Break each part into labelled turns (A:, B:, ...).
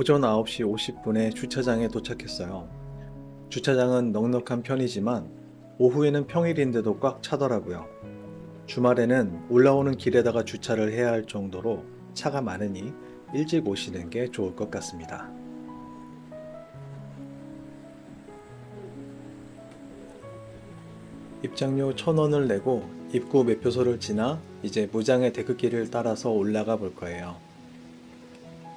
A: 오전 9시 50분에 주차장에 도착했어요. 주차장은 넉넉한 편이지만 오후에는 평일인데도 꽉 차더라고요. 주말에는 올라오는 길에다가 주차를 해야 할 정도로 차가 많으니 일찍 오시는 게 좋을 것 같습니다. 입장료 1,000원을 내고 입구 매표소를 지나 이제 무장의 데크길을 따라서 올라가 볼 거예요.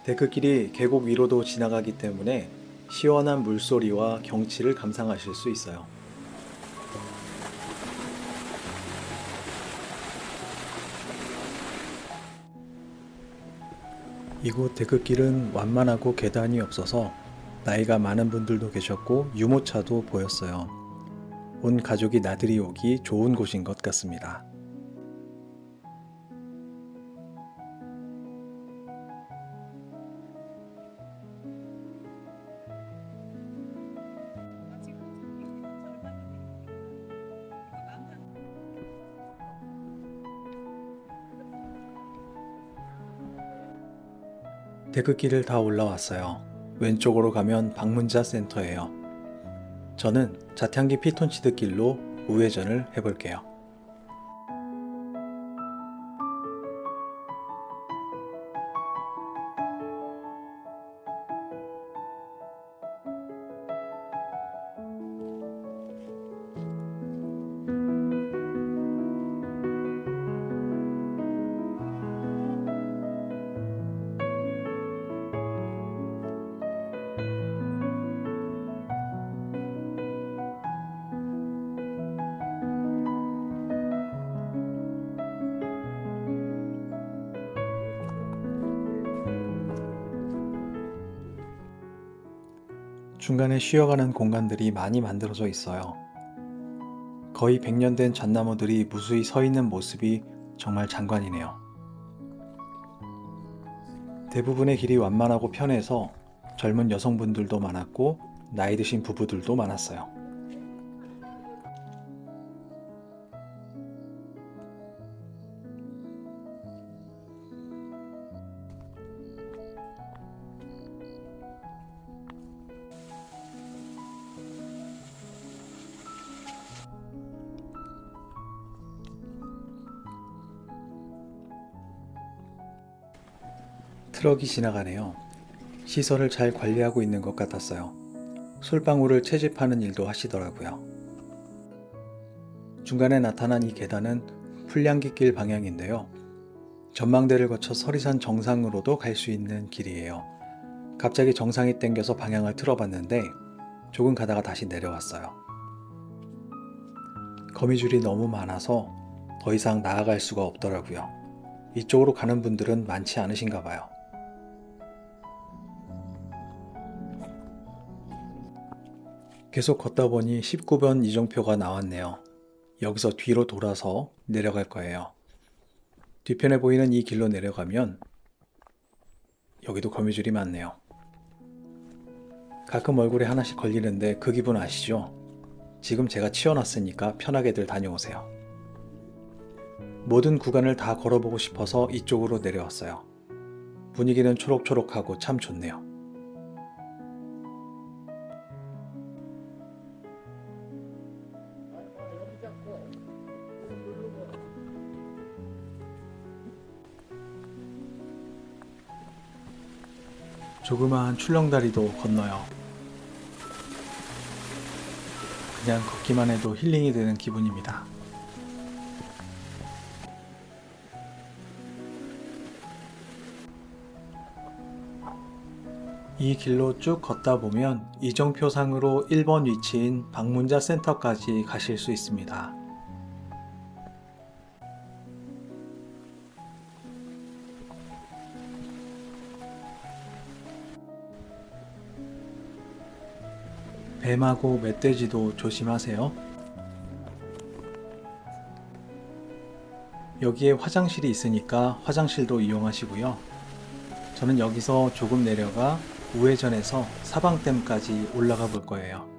A: 데크길이 계곡 위로도 지나가기 때문에 시원한 물소리와 경치를 감상하실 수 있어요. 이곳 데크길은 완만하고 계단이 없어서 나이가 많은 분들도 계셨고 유모차도 보였어요. 온 가족이 나들이 오기 좋은 곳인 것 같습니다. 데크길을 다 올라왔어요. 왼쪽으로 가면 방문자 센터예요. 저는 자탕기 피톤치드 길로 우회전을 해볼게요. 중간에 쉬어가는 공간들이 많이 만들어져 있어요. 거의 100년 된 잣나무들이 무수히 서 있는 모습이 정말 장관이네요. 대부분의 길이 완만하고 편해서 젊은 여성분들도 많았고 나이 드신 부부들도 많았어요. 트럭이 지나가네요. 시설을 잘 관리하고 있는 것 같았어요. 솔방울을 채집하는 일도 하시더라고요. 중간에 나타난 이 계단은 풀량기길 방향인데요. 전망대를 거쳐 서리산 정상으로도 갈 수 있는 길이에요. 갑자기 정상이 땡겨서 방향을 틀어봤는데 조금 가다가 다시 내려왔어요. 거미줄이 너무 많아서 더 이상 나아갈 수가 없더라고요. 이쪽으로 가는 분들은 많지 않으신가 봐요. 계속 걷다 보니 19번 이정표가 나왔네요. 여기서 뒤로 돌아서 내려갈 거예요. 뒤편에 보이는 이 길로 내려가면 여기도 거미줄이 많네요. 가끔 얼굴에 하나씩 걸리는데 그 기분 아시죠? 지금 제가 치워놨으니까 편하게들 다녀오세요. 모든 구간을 다 걸어보고 싶어서 이쪽으로 내려왔어요. 분위기는 초록초록하고 참 좋네요. 조그마한 출렁다리도 건너요. 그냥 걷기만 해도 힐링이 되는 기분입니다. 이 길로 쭉 걷다 보면 이정표상으로 1번 위치인 방문자 센터까지 가실 수 있습니다. 뱀하고 멧돼지도 조심하세요. 여기에 화장실이 있으니까 화장실도 이용하시고요. 저는 여기서 조금 내려가 우회전해서 사방댐까지 올라가 볼 거예요.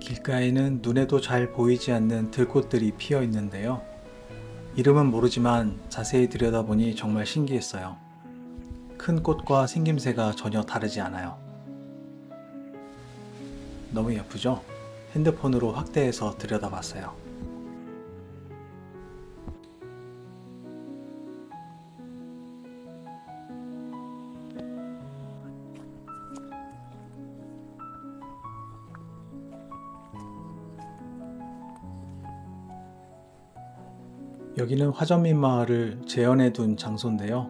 A: 길가에는 눈에도 잘 보이지 않는 들꽃들이 피어 있는데요. 이름은 모르지만 자세히 들여다보니 정말 신기했어요. 큰 꽃과 생김새가 전혀 다르지 않아요. 너무 예쁘죠? 핸드폰으로 확대해서 들여다봤어요. 여기는 화전민 마을을 재현해 둔 장소인데요.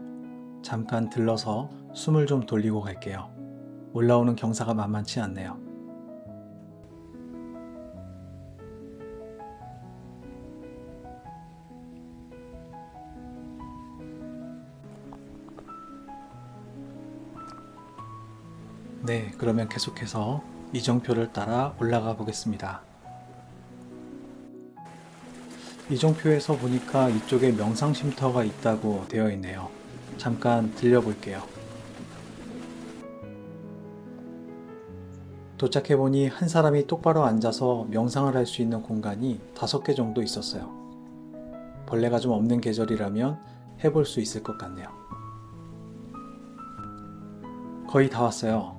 A: 잠깐 들러서 숨을 좀 돌리고 갈게요. 올라오는 경사가 만만치 않네요. 네, 그러면 계속해서 이정표를 따라 올라가 보겠습니다. 이정표에서 보니까 이쪽에 명상 쉼터가 있다고 되어 있네요. 잠깐 들려볼게요. 도착해보니 한 사람이 똑바로 앉아서 명상을 할 수 있는 공간이 다섯 개 정도 있었어요. 벌레가 좀 없는 계절이라면 해볼 수 있을 것 같네요. 거의 다 왔어요.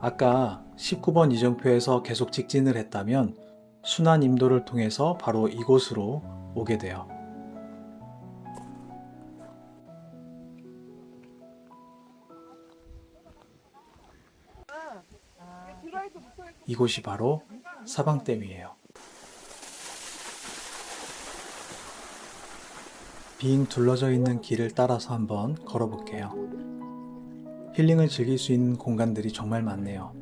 A: 아까 19번 이정표에서 계속 직진을 했다면 순환 임도를 통해서 바로 이곳으로 오게 돼요. 이곳이 바로 사방댐이에요. 빙 둘러져 있는 길을 따라서 한번 걸어볼게요. 힐링을 즐길 수 있는 공간들이 정말 많네요.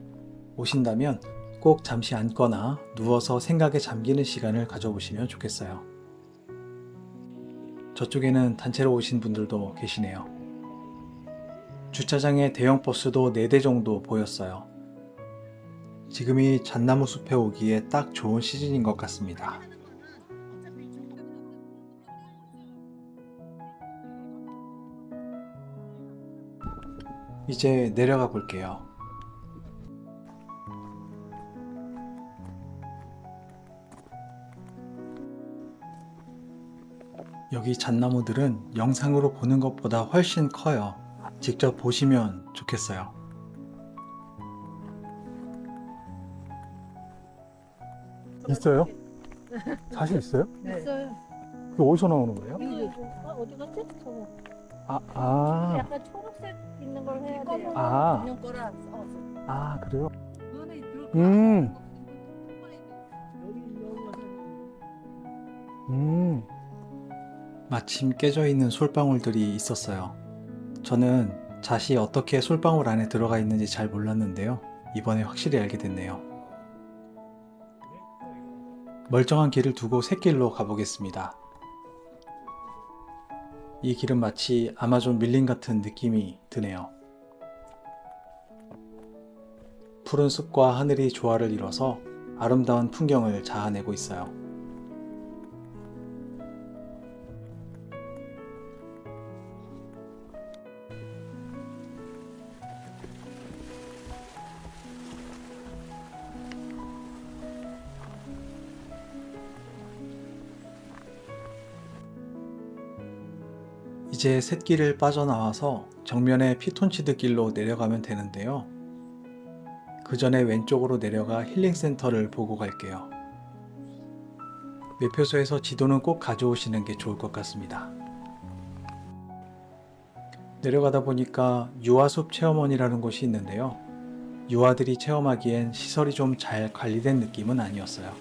A: 오신다면 꼭 잠시 앉거나 누워서 생각에 잠기는 시간을 가져보시면 좋겠어요. 저쪽에는 단체로 오신 분들도 계시네요. 주차장에 대형 버스도 4대 정도 보였어요. 지금이 잣나무 숲에 오기에 딱 좋은 시즌인 것 같습니다. 이제 내려가 볼게요. 여기 잣나무들은 영상으로 보는 것보다 훨씬 커요. 직접 보시면 좋겠어요.
B: 있어요? 사실 있어요?
C: 있어요.
B: 그게 어디서 나오는 거예요?
C: 이거 아, 어디 갔지? 저거.
B: 아, 아,
C: 약간 초록색 있는 걸 해야 돼요.
B: 아.
C: 써서.
B: 아, 그래요?
C: 들어가.
B: 음, 음,
A: 마침 깨져 있는 솔방울들이 있었어요. 저는 잣이 어떻게 솔방울 안에 들어가 있는지 잘 몰랐는데요. 이번에 확실히 알게 됐네요. 멀쩡한 길을 두고 샛길로 가보겠습니다. 이 길은 마치 아마존 밀림 같은 느낌이 드네요. 푸른 숲과 하늘이 조화를 이뤄서 아름다운 풍경을 자아내고 있어요. 이제 샛길을 빠져나와서 정면에 피톤치드 길로 내려가면 되는데요. 그 전에 왼쪽으로 내려가 힐링센터를 보고 갈게요. 매표소에서 지도는 꼭 가져오시는 게 좋을 것 같습니다. 내려가다 보니까 유아숲 체험원이라는 곳이 있는데요. 유아들이 체험하기엔 시설이 좀 잘 관리된 느낌은 아니었어요.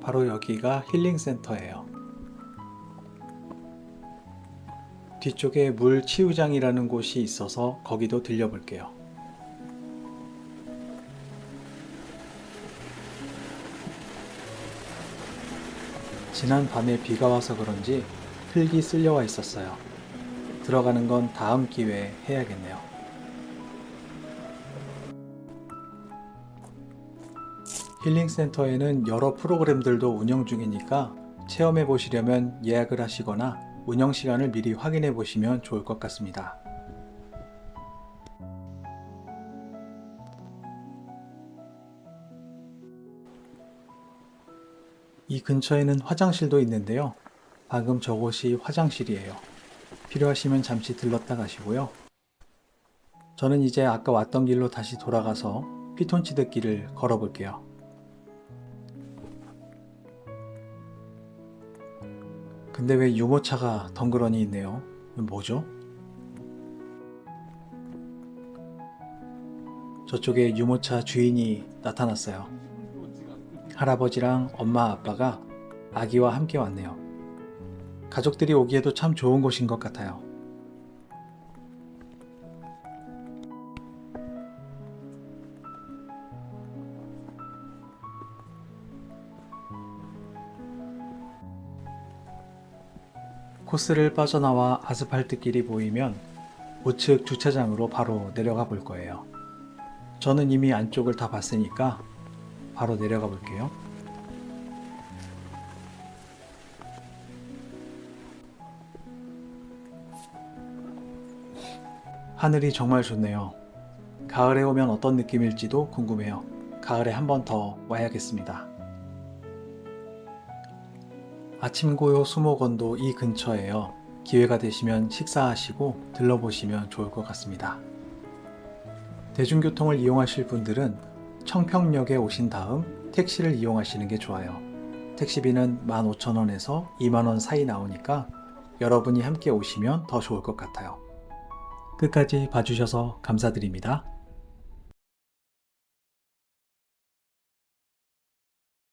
A: 바로 여기가 힐링센터예요. 뒤쪽에 물 치유장이라는 곳이 있어서 거기도 들려볼게요. 지난 밤에 비가 와서 그런지 흙이 쓸려와 있었어요. 들어가는 건 다음 기회에 해야겠네요. 힐링센터에는 여러 프로그램들도 운영 중이니까 체험해 보시려면 예약을 하시거나 운영 시간을 미리 확인해 보시면 좋을 것 같습니다. 이 근처에는 화장실도 있는데요. 방금 저곳이 화장실이에요. 필요하시면 잠시 들렀다 가시고요. 저는 이제 아까 왔던 길로 다시 돌아가서 피톤치드 길을 걸어볼게요. 근데 왜 유모차가 덩그러니 있네요? 뭐죠? 저쪽에 유모차 주인이 나타났어요. 할아버지랑 엄마 아빠가 아기와 함께 왔네요. 가족들이 오기에도 참 좋은 곳인 것 같아요. 코스를 빠져나와 아스팔트 길이 보이면 우측 주차장으로 바로 내려가 볼 거예요. 저는 이미 안쪽을 다 봤으니까 바로 내려가 볼게요. 하늘이 정말 좋네요. 가을에 오면 어떤 느낌일지도 궁금해요. 가을에 한 번 더 와야겠습니다. 아침고요 수목원도 이 근처에요. 기회가 되시면 식사하시고 들러보시면 좋을 것 같습니다. 대중교통을 이용하실 분들은 청평역에 오신 다음 택시를 이용하시는 게 좋아요. 택시비는 15,000원에서 2만원 사이 나오니까 여러분이 함께 오시면 더 좋을 것 같아요. 끝까지 봐주셔서 감사드립니다.